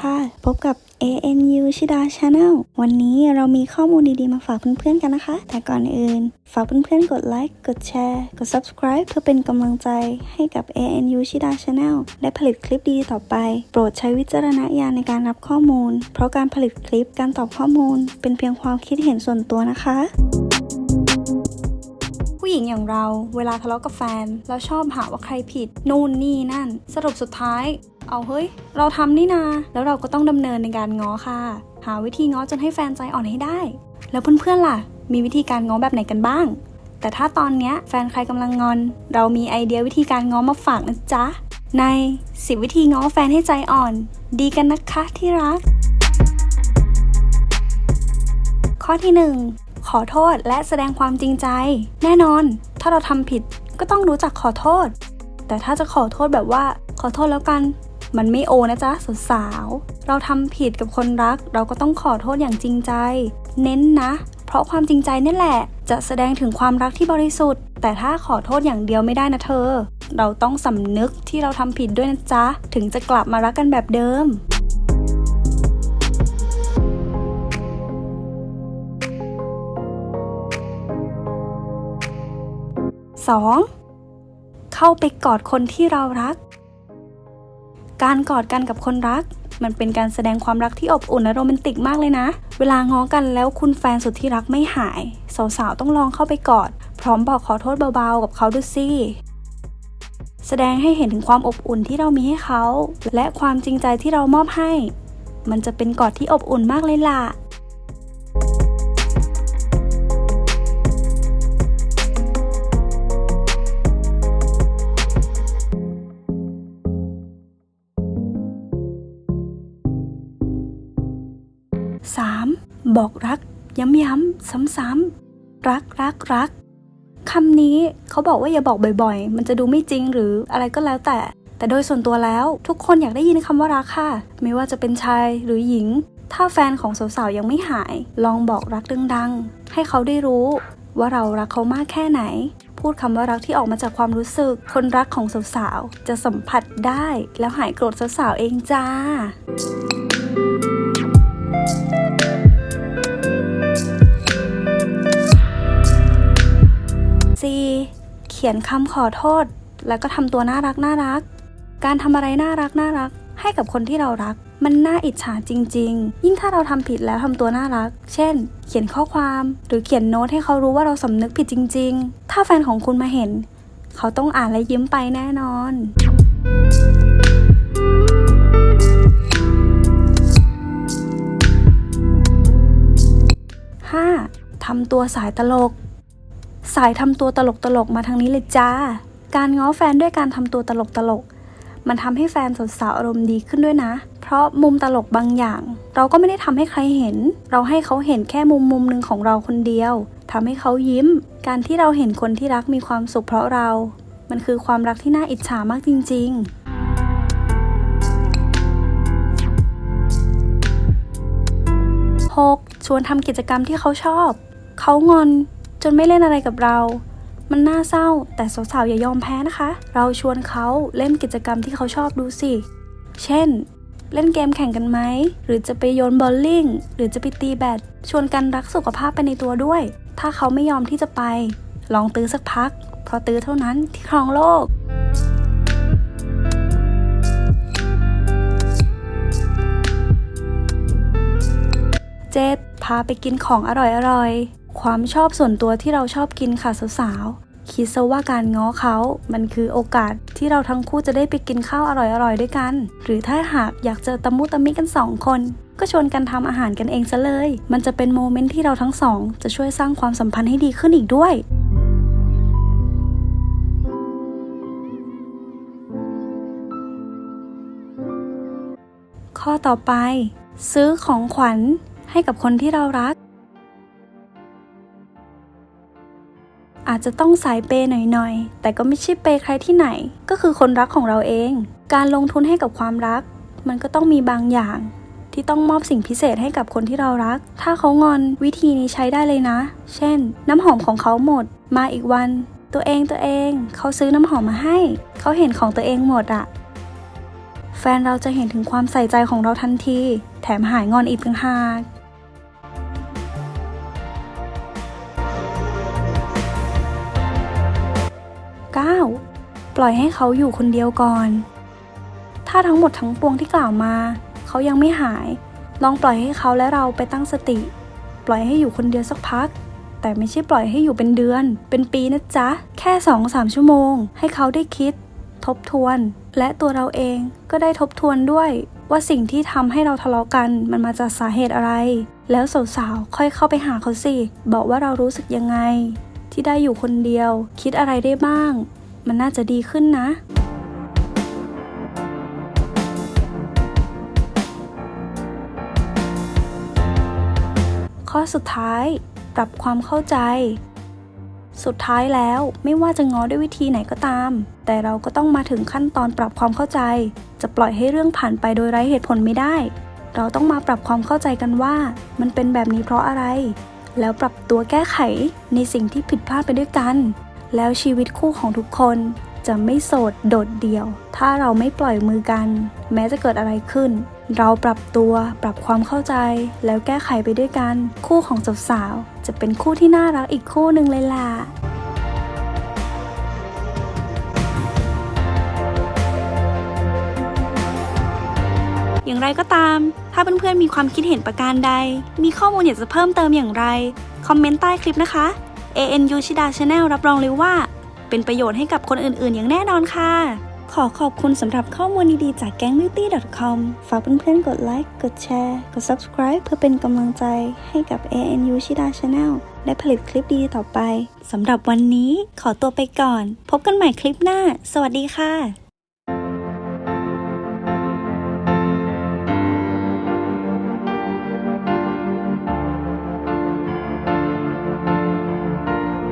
ค่ะ พบกับ ANU ชิดา Channel วันนี้เรามีข้อมูลดีๆ มาฝากเพื่อนๆกันนะคะ แต่ก่อนอื่น ฝากเพื่อนๆ กดไลค์ กดแชร์ กด subscribe เพื่อเป็นกำลังใจให้กับ ANU ชิดา Channel ได้ผลิตคลิปดีๆ ต่อไป โปรดใช้วิจารณญาณในการรับข้อมูล เพราะการผลิตคลิป การตอบข้อมูล เป็นเพียงความคิดเห็นส่วนตัวนะคะผู้หญิงอย่างเราเวลาทะเลาะกับแฟน แล้วชอบหาว่าใครผิด นู่นนี่นั่น สรุปสุดท้าย เอาเฮ้ย เราทำนี่นา แล้วเราก็ต้องดำเนินในการง้อค่ะ หาวิธีง้อจนให้แฟนใจอ่อนให้ได้ แล้วเพื่อนๆล่ะ มีวิธีการง้อแบบไหนกันบ้าง แต่ถ้าตอนเนี้ยแฟนใครกำลังงอน เรามีไอเดียวิธีการง้อมาฝากนะจ๊ะ ใน 10 วิธีง้อแฟนให้ใจอ่อน ดีกันนะคะที่รัก ข้อที่ 1 ขอโทษและแสดงความจริงใจ แน่นอน ถ้าเราทำผิดก็ต้องรู้จักขอโทษ แต่ถ้าจะขอโทษแบบว่าขอโทษแล้วกัน มันไม่โอนะจ๊ะสาวๆเราทำผิดกับคนรัก เราก็ต้องขอโทษอย่างจริงใจ เน้นนะ เพราะความจริงใจนี่แหละ จะแสดงถึงความรักที่บริสุทธิ์ แต่ถ้าขอโทษอย่างเดียวไม่ได้นะเธอ เราต้องสำนึกที่เราทำผิดด้วยนะจ๊ะ ถึงจะกลับมารักกันแบบเดิม 2. เข้าไปกอดคนที่เรารัก การกอดกันกับคนรัก มันเป็นการแสดงความรักที่อบอุ่นและโรแมนติกมากเลยนะ เวลาง้อกันแล้วคุณแฟนสุดที่รักไม่หาย สาวๆต้องลองเข้าไปกอด พร้อมบอกขอโทษเบาๆ กับเขาดูสิแสดงให้เห็นถึงความอบอุ่นที่เรามีให้เขา และความจริงใจที่เรามอบให้ มันจะเป็นกอดที่อบอุ่นมากเลยล่ะ บอกรัก ย้ำๆซ้ำๆรักรักรักคำนี้เขาบอกว่าอย่าบอกบ่อย ๆ มันจะดูไม่จริงหรืออะไรก็แล้วแต่ แต่โดยส่วนตัวแล้วทุกคนอยากได้ยินคำว่ารักค่ะ ไม่ว่าจะเป็นชายหรือหญิง ถ้าแฟนของสาวๆยังไม่หาย ลองบอกรักดังๆ ให้เขาได้รู้ว่าเรารักเขามากแค่ไหน พูดคำว่ารักที่ออกมาจากความรู้สึก คนรักของสาวๆจะสัมผัสได้แล้วหายโกรธสาวๆเองจ้า ขียนคำขอโทษ แล้วก็ทำตัวน่ารักน่ารัก การทำอะไรน่ารักน่ารัก ให้กับคนที่เรารัก มันน่าอิจฉาจริง ๆ ยิ่งถ้าเราทำผิดแล้วทำตัวน่ารัก เช่น เขียนข้อความ หรือเขียนโน้ตให้เขารู้ว่าเราสำนึกผิดจริง ๆ ถ้าแฟนของคุณมาเห็น เขาต้องอ่านและยิ้มไปแน่นอนทำตัวสายตลกายทำตัวตลกตลกมาทางนี้เลยจ้า การง้อแฟนด้วยการทำตัวตลกตลก มันทำให้แฟนสาวอารมณ์ดีขึ้นด้วยนะ เพราะมุมตลกบางอย่าง เราก็ไม่ได้ทำให้ใครเห็น เราให้เขาเห็นแค่มุมมุมหนึ่งของเราคนเดียวทำให้เขายิ้ม การที่เราเห็นคนที่รักมีความสุขเพราะเรา มันคือความรักที่น่าอิจฉามากจริง ๆ 6. ชวนทำกิจกรรมที่เขาชอบ เขางอน จนไม่เล่นอะไรกับเรา มันน่าเศร้า แต่สาวๆอย่ายอมแพ้นะคะ เราชวนเขาเล่นกิจกรรมที่เขาชอบดูสิ เช่น เล่นเกมแข่งกันไหม หรือจะไปโยนบอลลิงหรือจะไปตีแบด ชวนกันรักสุขภาพไปในตัวด้วย ถ้าเขาไม่ยอมที่จะไป ลองตื้อสักพัก เพราะตื้อเท่านั้นที่ครองโลก 7. พาไปกินของอร่อยๆความชอบส่วนตัวที่เราชอบกินค่ะสาวๆ คิดซะว่าการง้อเขา มันคือโอกาสที่เราทั้งคู่จะได้ไปกินข้าวอร่อยๆด้วยกัน หรือถ้าหากอยากเจอตะมุตะมิกันสองคน ก็ชวนกันทำอาหารกันเองซะเลย มันจะเป็นโมเมนต์ที่เราทั้งสอง จะช่วยสร้างความสัมพันธ์ให้ดีขึ้นอีกด้วยข้อต่อไป ซื้อของขวัญให้กับคนที่เรารัก อาจจะต้องสายเปย์หน่อยๆ แต่ก็ไม่ใช่เปย์ใครที่ไหน ก็คือคนรักของเราเอง การลงทุนให้กับความรัก มันก็ต้องมีบางอย่าง ที่ต้องมอบสิ่งพิเศษให้กับคนที่เรารัก ถ้าเขางอนวิธีนี้ใช้ได้เลยนะ เช่น น้ำหอมของเขาหมด มาอีกวัน ตัวเองตัวเองเขาซื้อน้ำหอมมาให้ เขาเห็นของตัวเองหมดอะแฟนเราจะเห็นถึงความใส่ใจของเราทันที แถมหายงอนอีกต่างหาก 9. ปล่อยให้เขาอยู่คนเดียวก่อน ถ้าทั้งหมดทั้งปวงที่กล่าวมา เขายังไม่หาย ลองปล่อยให้เขาและเราไปตั้งสติ ปล่อยให้อยู่คนเดียวสักพัก แต่ไม่ใช่ปล่อยให้อยู่เป็นเดือน เป็นปีนะจ๊ะ แค่2องสามชั่วโมง ให้เขาได้คิด ทบทวน และตัวเราเองก็ได้ทบทวนด้วยว่าสิ่งที่ทำให้เราทะเลาะกันมันมาจากสาเหตุอะไร แล้วสาวๆค่อยเข้าไปหาเขาสิ บอกว่าเรารู้สึกยังไง ที่ได้อยู่คนเดียว คิดอะไรได้บ้าง มันน่าจะดีขึ้นนะข้อสุดท้าย ปรับความเข้าใจ สุดท้ายแล้วไม่ว่าจะง้อด้วยวิธีไหนก็ตาม แต่เราก็ต้องมาถึงขั้นตอนปรับความเข้าใจ จะปล่อยให้เรื่องผ่านไปโดยไร้เหตุผลไม่ได้ เราต้องมาปรับความเข้าใจกันว่า มันเป็นแบบนี้เพราะอะไร แล้วปรับตัวแก้ไขในสิ่งที่ผิดพลาดไปด้วยกัน แล้วชีวิตคู่ของทุกคนจะไม่โสดโดดเดี่ยว ถ้าเราไม่ปล่อยมือกัน แม้จะเกิดอะไรขึ้น เราปรับตัวปรับความเข้าใจ แล้วแก้ไขไปด้วยกัน คู่ของสาวๆจะเป็นคู่ที่น่ารักอีกคู่หนึ่งเลยล่ะอย่างไรก็ตาม ถ้าเพื่อนๆมีความคิดเห็นประการใด มีข้อมูลอยากจะเพิ่มเติมอย่างไร คอมเมนต์ใต้คลิปนะคะ ANU ชิดา Channel รับรองเลยว่า เป็นประโยชน์ให้กับคนอื่นๆ อย่างแน่นอนค่ะ ขอขอบคุณสำหรับข้อมูลดีๆจาก gangbeauty.com ฝากเพื่อนๆ กดไลค์ กดแชร์ กด subscribe เพื่อเป็นกำลังใจให้กับ ANU ชิดา Channel ได้ผลิตคลิปดีๆต่อไปสำหรับวันนี้ขอตัวไปก่อน พบกันใหม่คลิปหน้า สวัสดีค่ะ